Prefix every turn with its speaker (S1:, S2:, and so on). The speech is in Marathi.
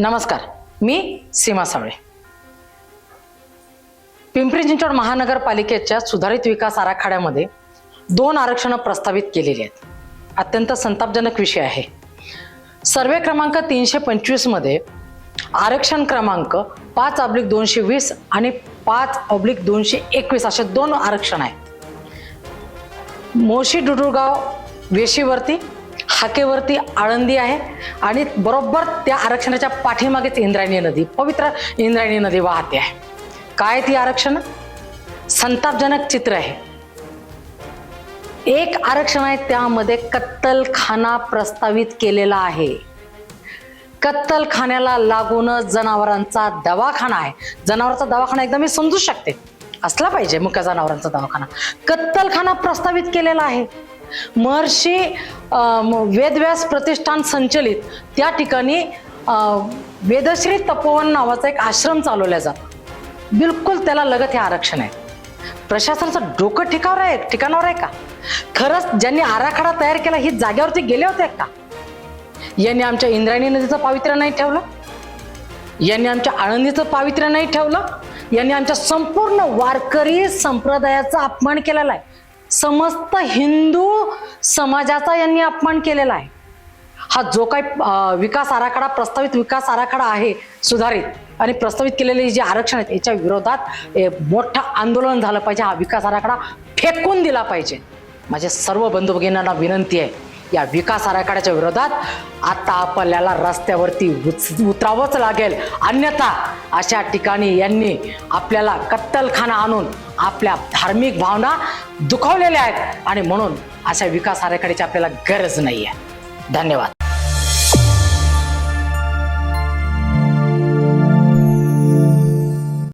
S1: नमस्कार मी सीमा सावळे. पिंपरी चिंचवड महानगरपालिकेच्या सुधारित विकास आराखड्यामध्ये दोन आरक्षणं प्रस्तावित केलेली आहेत. अत्यंत संतापजनक विषय आहे. सर्वे क्रमांक तीनशे पंचवीसमध्ये आरक्षण क्रमांक पाच अब्लिक दोनशे वीस आणि पाच अब्लिक दोनशे एकवीस असे दोन आरक्षण आहेत. मोशी डुडुरगाव वेशीवरती खाकेवरती आळंदी आहे आणि बरोबर त्या आरक्षणाच्या पाठीमागेच इंद्रायणी नदी पवित्र इंद्रायणी नदी वाहते आहे. काय ती आरक्षण? संतापजनक चित्र आहे. एक आरक्षण आहे त्यामध्ये कत्तलखाना प्रस्तावित केलेला आहे. कत्तलखान्याला लागूनच जनावरांचा दवाखाना आहे. जनावरांचा दवाखाना एकदा मी समजू शकते. असला पाहिजे मुख्य जनावरांचा दवाखाना. कत्तलखाना प्रस्तावित केलेला आहे. महर्षी वेदव्यास प्रतिष्ठान संचलित. त्या ठिकाणी अं, वेदश्री तपोवन नावाचा एक आश्रम चालवला जातो. बिलकुल त्याला लगत हे आरक्षण आहे. प्रशासनाचं डोकं ठिकावर आहे ठिकाणावर आहे का? खरंच ज्यांनी आराखडा तयार केला ही जागेवरती गेले होते का? यांनी आमच्या इंद्रायणी नदीचं पावित्र्य नाही ठेवलं? यांनी आमच्या आळंदीचं पावित्र्य नाही ठेवलं? यांनी आमच्या संपूर्ण वारकरी संप्रदायाचा अपमान केलेला आहे. समस्त हिंदू समाजाचा यांनी अपमान केलेला आहे. हा जो काही विकास आराखडा प्रस्तावित विकास आराखडा आहे सुधारित आणि प्रस्तावित केलेले जे आरक्षण आहेत याच्या विरोधात ए, मोठं आंदोलन झालं पाहिजे. हा विकास आराखडा फेकून दिला पाहिजे. माझ्या सर्व बंधू भगिनींना विनंती आहे या विकास आराखड्याच्या विरोधात आता आपल्याला रस्त्यावरती उतरावंच लागेल. अन्यथा अशा ठिकाणी यांनी आपल्याला कत्तलखाना आणून आपल्या धार्मिक भावना दुखावलेल्या आहेत. आणि म्हणून अशा विकास आराखड्याची आपल्याला गरज नाही आहे धन्यवाद.